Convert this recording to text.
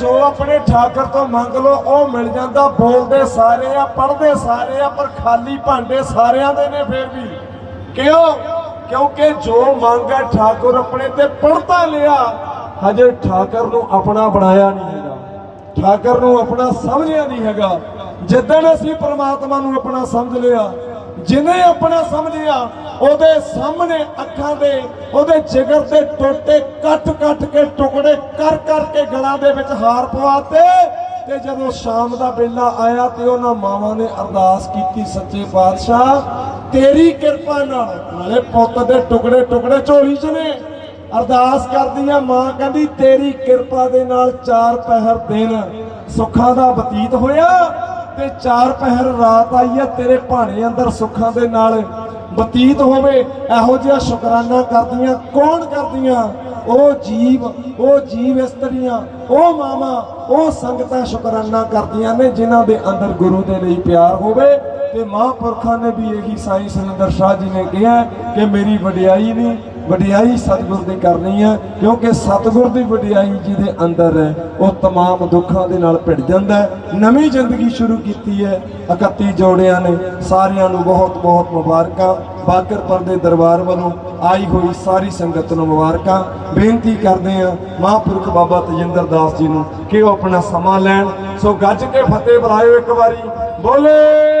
ਜੋ ਆਪਣੇ ਠਾਕਰ ਤੋਂ ਮੰਗ ਲੋ ਉਹ ਮਿਲ ਜਾਂਦਾ, ਬੋਲਦੇ ਸਾਰੇ ਆ, ਪੜ੍ਹਦੇ ਸਾਰੇ ਆ, ਪਰ ਖਾਲੀ ਭਾਂਡੇ ਸਾਰਿਆਂ ਦੇ ਨੇ ਫੇਰ ਵੀ। ਕਿਉਂ? ਕਿਉਂਕਿ ਜੋ ਮੰਗ ਹੈ ਠਾਕੁਰ ਆਪਣੇ ਤੇ ਪੜਤਾ ਲਿਆ, ਹਜੇ ਠਾਕਰ ਨੂੰ ਆਪਣਾ ਬਣਾਇਆ ਨਹੀਂ ਹੈਗਾ। ਠਾਕਰ ਨੂੰ ਆਪਣਾ ਸਮਝਿਆ ਨਹੀਂ ਹੈਗਾ। ਜਿੱਦਣ ਅਸੀਂ ਪ੍ਰਮਾਤਮਾ ਨੂੰ ਆਪਣਾ ਸਮਝ ਲਿਆ ਜਿਹਨੇ ਆਪਣਾ ਸਮਝਿਆ ਉਹਦੇ ਸਾਹਮਣੇ ਅੱਖਾਂ ਦੇ, ਉਹਦੇ ਜਿਗਰ ਦੇ ਟੋਟੇ ਕੱਟ ਕੱਟ ਕੇ ਟੁਕੜੇ ਕਰ ਕਰ ਕੇ ਗਲਾਂ ਦੇ ਵਿੱਚ ਹਾਰ ਪਵਾਤੇ। ਤੇ ਜਦੋਂ ਸ਼ਾਮ ਦਾ ਵੇਲਾ ਆਇਆ ਤੇ ਉਹਨਾਂ ਮਾਵਾਂ ਨੇ ਅਰਦਾਸ ਕੀਤੀ, ਸੱਚੇ ਪਾਤਸ਼ਾਹ, ਤੇਰੀ ਕਿਰਪਾ ਨਾਲ ਨਾਲੇ ਪੁੱਤ ਦੇ ਟੁਕੜੇ ਟੁਕੜੇ ਝੋਲੀ 'ਚ ਨੇ। ਅਰਦਾਸ ਕਰਦੀਆਂ ਮਾਂ, ਕਹਿੰਦੀ, ਤੇਰੀ ਕਿਰਪਾ ਦੇ ਨਾਲ ਚਾਰ ਪਹਿਰ ਦਿਨ ਸੁੱਖਾਂ ਦਾ ਬਤੀਤ ਹੋਇਆ। ਤੇ ਚਾਰ ਪਹਿਰ ਰਾਤ ਆਈ ਹੈ, ਤੇਰੇ ਭਾਣੇ ਅੰਦਰ ਸੁੱਖਾਂ ਦੇ ਨਾਲ। ਬਤੀਤ ਹੋਵੇ, ਇਹੋ ਜਿਹਾ ਸ਼ੁਕਰਾਨਾ ਕਰਦੀਆਂ। ਕੌਣ ਕਰਦੀਆਂ? ਉਹ ਜੀਵ ਉਹ ਜੀਵ ਇਸਤਰੀਆਂ, ਉਹ ਮਾਮਾ ਉਹ ਸੰਗਤਾਂ ਸ਼ੁਕਰਾਨਾ ਕਰਦੀਆਂ ਨੇ, ਜਿਨ੍ਹਾਂ ਦੇ ਅੰਦਰ ਗੁਰੂ ਦੇ ਲਈ ਪਿਆਰ ਹੋਵੇ। ਤੇ ਮਹਾਂਪੁਰਖਾਂ ਨੇ ਵੀ ਇਹੀ ਸਾਈਂ ਸੁਰਿੰਦਰ ਸ਼ਾਹ ਜੀ ਨੇ ਕਿਹਾ ਕਿ ਮੇਰੀ ਵਡਿਆਈ ਨਹੀਂ ਵਡਿਆਈ ਸਤਿਗੁਰ ਦੀ ਕਰਨੀ ਹੈ ਕਿਉਂਕਿ ਸਤਿਗੁਰ ਦੀ ਵਡਿਆਈ ਜਿਹਦੇ ਅੰਦਰ ਹੈ ਉਹ तमाम ਦੁੱਖਾਂ ਦੇ ਨਾਲ ਭਿੜ ਜਾਂਦਾ ਹੈ ਨਵੀਂ ਜ਼ਿੰਦਗੀ ਸ਼ੁਰੂ ਕੀਤੀ ਹੈ 31 ਜੋੜਿਆਂ ਨੇ ਸਾਰਿਆਂ ਨੂੰ ਬਹੁਤ ਬਹੁਤ ਮੁਬਾਰਕਾਂ ਬਾਕਰਪੁਰ ਦੇ ਦਰਬਾਰ ਵੱਲੋਂ ਆਈ ਹੋਈ ਸਾਰੀ ਸੰਗਤ ਨੂੰ ਮੁਬਾਰਕਾਂ ਬੇਨਤੀ ਕਰਦੇ ਹਾਂ ਮਹਾਂਪੁਰਖ ਬਾਬਾ ਤਜਿੰਦਰ ਦਾਸ ਜੀ ਨੂੰ ਕਿ ਉਹ ਆਪਣਾ ਸਮਾਂ ਲੈਣ ਸੋ ਗੱਜ ਕੇ ਫਤਿਹ ਬੁਲਾਇਓ ਇੱਕ ਵਾਰੀ ਬੋਲੇ